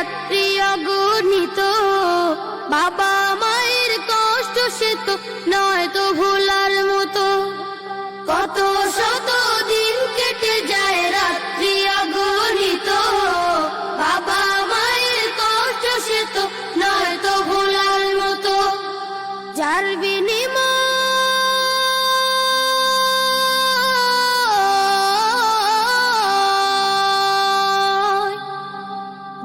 রাত্রি অগণিত বাবা মায়ের কষ্ট সে তো নয় তো ভোলার মতো। কত শত দিন কেটে যায় রাত্রি অগণিত বাবা মায়ের কষ্ট সে তো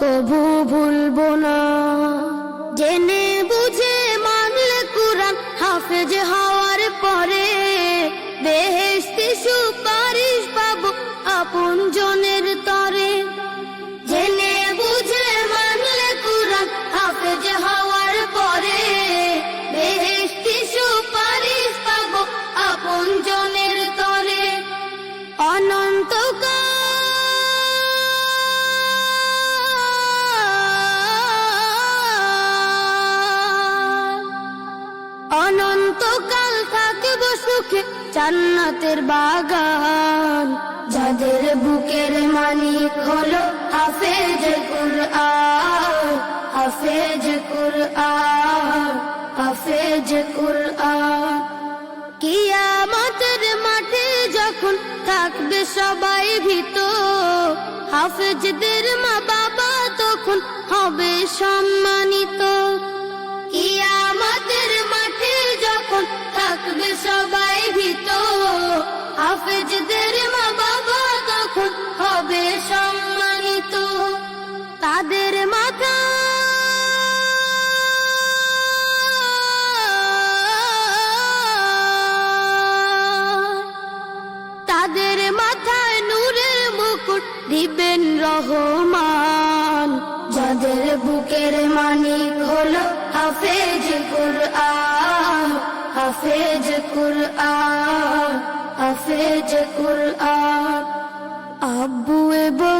কভু ভুলবো না। জেনে বুঝে মানলে কুরআন হাফেজ হওয়ার পরে বেহেস্তি সুপারিশ পাবো আপন জনের জান্নাতের বাগান, যাদের বুকের মালিক হলো হাফেজ কুরআন হাফেজ কুরআন হাফেজ কুরআন। কিয়ামতের মাঠে যখন থাকবে সবাই ভীত, হাফেজদের মা বাবা তখন হবে সম্মানিত। দিবেন রহমান। যাদের বুকের মানিক হলো হাফেজ কুরআন হাফেজ কুরআন হাফেজ কুরআন। আব্বু এবং